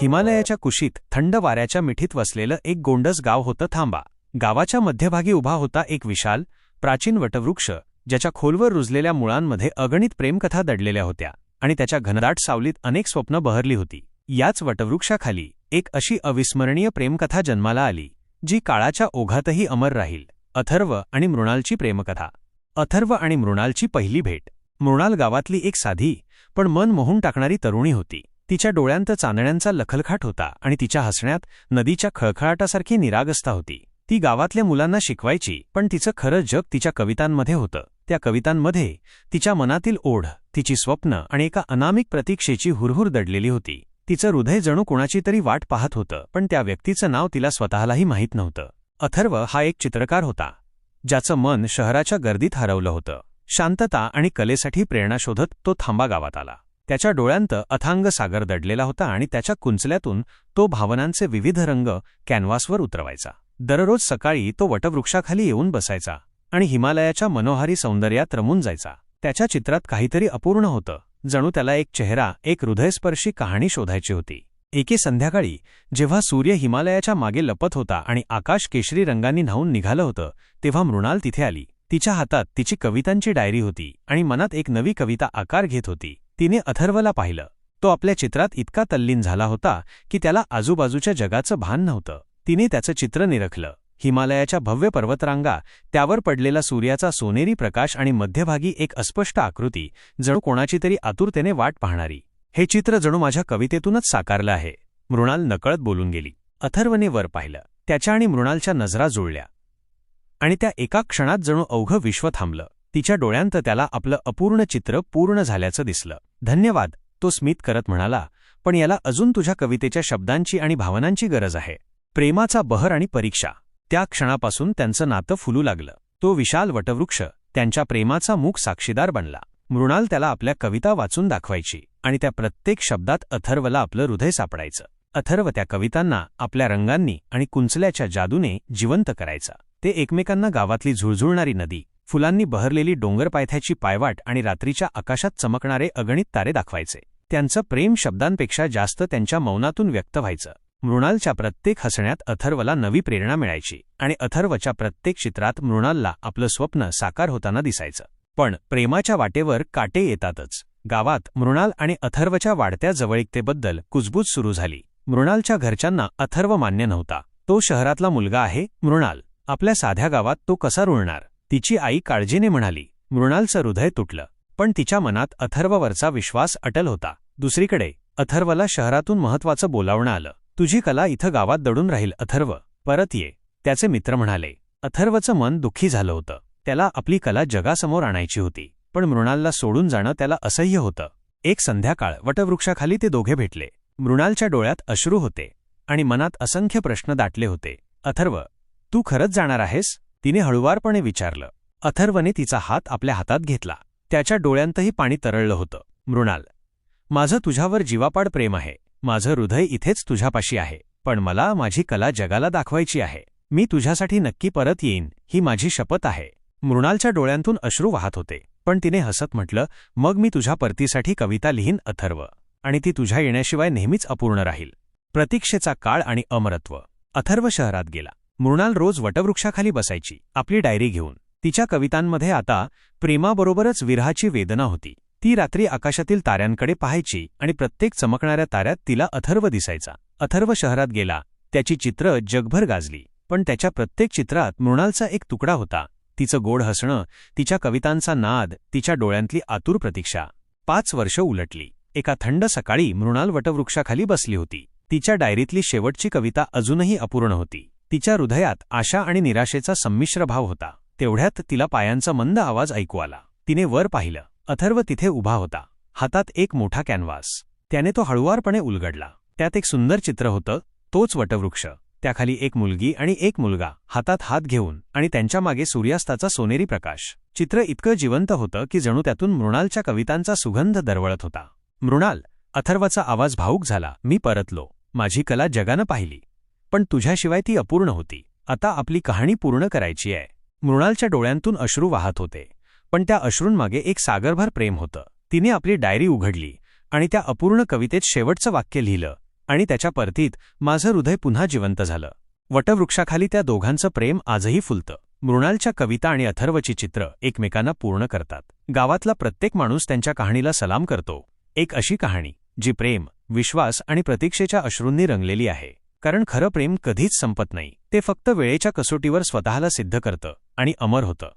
हिमालयाच्या कुशीत थंड वाऱ्याच्या मिठीत वसलेलं एक गोंडस गाव होतं थांबा. गावाच्या मध्यभागी उभा होता एक विशाल प्राचीन वटवृक्ष ज्याच्या खोलवर रुजलेल्या मुळांमध्ये अगणित प्रेमकथा दडलेल्या होत्या आणि त्याच्या घनदाट सावलीत अनेक स्वप्न बहरली होती. याच वटवृक्षाखाली एक अशी अविस्मरणीय प्रेमकथा जन्माला आली जी काळाच्या ओघातही अमर राहील अथर्व आणि मृणालची प्रेमकथा. अथर्व आणि मृणालची पहिली भेट. मृणाल गावातली एक साधी पण मन मोहून टाकणारी तरुणी होती. तिच्या डोळ्यांत चांदण्यांचा लखलखाट होता आणि तिच्या हसण्यात नदीच्या खळखळाटासारखी निरागस्ता होती. ती गावातल्या मुलांना शिकवायची पण तिचं खरं जग तिच्या कवितांमध्ये होतं. त्या कवितांमध्ये तिच्या मनातील ओढ तिची स्वप्न आणि एका अनामिक प्रतीक्षेची हुरहुर दडलेली होती. तिचं हृदय जणू कुणाची तरी वाट पाहत होतं पण त्या व्यक्तीचं नाव तिला स्वतःलाही माहीत नव्हतं. अथर्व हा एक चित्रकार होता ज्याचं मन शहराच्या गर्दीत हरवलं होतं. शांतता आणि कलेसाठी प्रेरणा शोधत तो थांबा गावात आला. त्याच्या डोळ्यांत अथांग सागर दडलेला होता आणि त्याच्या कुंचल्यातून तो भावनांचे विविध रंग कॅनव्हासवर उतरवायचा. दररोज सकाळी तो वटवृक्षाखाली येऊन बसायचा आणि हिमालयाच्या मनोहारी सौंदर्यात रमून जायचा. त्याच्या चित्रात काहीतरी अपूर्ण होतं. जणू त्याला एक चेहरा एक हृदयस्पर्शी कहाणी शोधायची होती. एके संध्याकाळी जेव्हा सूर्य हिमालयाच्या मागे लपत होता आणि आकाश केशरी रंगांनी न्हावून निघालं होतं तेव्हा मृणाल तिथे आली. तिच्या हातात तिची कवितांची डायरी होती आणि मनात एक नवी कविता आकार घेत होती. तिने अथर्वला पाहिलं. तो आपल्या चित्रात इतका तल्लीन झाला होता की त्याला आजूबाजूच्या जगाचं भान नव्हतं. तिने त्याचं चित्र निरखलं. हिमालयाच्या भव्य पर्वतरांगा त्यावर पडलेला सूर्याचा सोनेरी प्रकाश आणि मध्यभागी एक अस्पष्ट आकृती जणू कोणाची तरी आतुरतेने वाट पाहणारी. हे चित्र जणू माझ्या कवितेतूनच साकारलं आहे. मृणाल नकळत बोलून गेली. अथर्वने वर पाहिलं. त्याच्या आणि मृणालच्या नजरा जुळल्या. आणि त्या एका क्षणात जणू अवघं विश्व थांबलं. तिच्या डोळ्यांत त्याला आपलं अपूर्ण चित्र पूर्ण झाल्याचं दिसलं. धन्यवाद तो स्मित करत म्हणाला पण याला अजून तुझ्या कवितेच्या शब्दांची आणि भावनांची गरज आहे. प्रेमाचा बहर आणि परीक्षा. त्या क्षणापासून त्यांचं नातं फुलू लागलं. तो विशाल वटवृक्ष त्यांच्या प्रेमाचा मूक साक्षीदार बनला. मृणाल त्याला आपल्या कविता वाचून दाखवायची आणि त्या प्रत्येक शब्दात अथर्वला आपलं हृदय सापडायचं. अथर्व त्या कवितांना आपल्या रंगांनी आणि कुंचल्याच्या जादूने जिवंत करायचा. ते एकमेकांना गावातली झुळझुळणारी नदी फुलांनी बहरलेली डोंगर पायथ्याची पायवाट आणि रात्रीच्या आकाशात चमकणारे अगणित तारे दाखवायचे. त्यांचं प्रेम शब्दांपेक्षा जास्त त्यांच्या मौनातून व्यक्त व्हायचं. मृणालच्या प्रत्येक हसण्यात अथर्वला नवी प्रेरणा मिळायची आणि अथर्वच्या प्रत्येक चित्रात मृणालला आपलं स्वप्न साकार होताना दिसायचं. पण प्रेमाच्या वाटेवर काटे येतातच. गावात मृणाल आणि अथर्वच्या वाढत्या जवळिकतेबद्दल कुजबूज सुरू झाली. मृणालच्या घरच्यांना अथर्व मान्य नव्हता. तो शहरातला मुलगा आहे मृणाल. आपल्या साध्या गावात तो कसा रुळणार? तिची आई काळजीने म्हणाली मृणालचं हृदय तुटलं. पण तिच्या मनात अथर्ववरचा विश्वास अटल होता. दुसरीकडे अथर्वला शहरातून महत्वाचं बोलावणं आलं. तुझी कला इथं गावात दडून राहील अथर्व. परत ये. त्याचे मित्र म्हणाले. अथर्वचं मन दुःखी झालं होतं. त्याला आपली कला जगासमोर आणायची होती. पण मृणालला सोडून जाणं त्याला असह्य होतं. एक संध्याकाळ वटवृक्षाखाली ते दोघे भेटले. मृणालच्या डोळ्यात अश्रू होते आणि मनात असंख्य प्रश्न दाटले होते. अथर्व तू खरंच जाणार आहेस? तिने हळुवारपणे विचारलं. अथर्वने तिचा हात आपल्या हातात घेतला. त्याच्या डोळ्यांतही पाणी तरळलं होतं. मृणाल माझं तुझ्यावर जीवापाड प्रेम आहे. माझं हृदय इथेच तुझ्यापाशी आहे. पण मला माझी कला जगाला दाखवायची आहे. मी तुझ्यासाठी नक्की परत येईन. ही माझी शपथ आहे. मृणालच्या डोळ्यांतून अश्रू वाहत होते. पण तिने हसत म्हटलं मग मी तुझ्या परतीसाठी कविता लिहीन अथर्व. आणि ती तुझ्या येण्याशिवाय नेहमीच अपूर्ण राहील. प्रतीक्षेचा काळ आणि अमरत्व. अथर्व शहरात गेला. मृणाल रोज वटवृक्षाखाली बसायची आपली डायरी घेऊन. तिच्या कवितांमध्ये आता प्रेमाबरोबरच विरहाची वेदना होती. ती रात्री आकाशातील ताऱ्यांकडे पाहायची आणि प्रत्येक चमकणाऱ्या ताऱ्यात तिला अथर्व दिसायचा. अथर्व शहरात गेला. त्याची चित्र जगभर गाजली. पण त्याच्या प्रत्येक चित्रात मृणालचा एक तुकडा होता. तिचं गोड हसणं तिच्या कवितांचा नाद तिच्या डोळ्यांतली आतुर प्रतीक्षा. पाच वर्ष उलटली. एका थंड सकाळी मृणाल वटवृक्षाखाली बसली होती. तिच्या डायरीतली शेवटची कविता अजूनही अपूर्ण होती. तिच्या हृदयात आशा आणि निराशेचा संमिश्र भाव होता. तेवढ्यात तिला पायांचा मंद आवाज ऐकू आला. तिने वर पाहिलं. अथर्व तिथे उभा होता. हातात एक मोठा कॅनव्हास. त्याने तो हळुवारपणे उलगडला. त्यात एक सुंदर चित्र होतं. तोच वटवृक्ष. त्याखाली एक मुलगी आणि एक मुलगा हातात हात घेऊन आणि त्यांच्या मागे सूर्यास्ताचा सोनेरी प्रकाश. चित्र इतकं जिवंत होतं की जणू त्यातून मृणालच्या कवितांचा सुगंध दरवळत होता. मृणाल अथर्वाचा आवाज भाऊक झाला. मी परतलो. माझी कला जगानं पाहिली. पण तुझ्याशिवाय ती अपूर्ण होती. आता आपली कहाणी पूर्ण करायची आहे. मृणालच्या डोळ्यांतून अश्रू वाहत होते. पण त्या अश्रूंमागे एक सागरभर प्रेम होतं. तिने आपली डायरी उघडली आणि त्या अपूर्ण कवितेत शेवटचं वाक्य लिहिलं आणि त्याच्या परतीत माझं हृदय पुन्हा जिवंत झालं. वटवृक्षाखाली त्या दोघांचं प्रेम आजही फुलतं. मृणालच्या कविता आणि अथर्वची चित्र एकमेकांना पूर्ण करतात. गावातला प्रत्येक माणूस त्यांच्या कहाणीला सलाम करतो. एक अशी कहाणी जी प्रेम विश्वास आणि प्रतीक्षेच्या अश्रूंनी रंगलेली आहे. कारण खरं प्रेम कधीच संपत नाही. ते फक्त वेळेच्या कसोटीवर स्वतःला सिद्ध करतं आणि अमर होतं.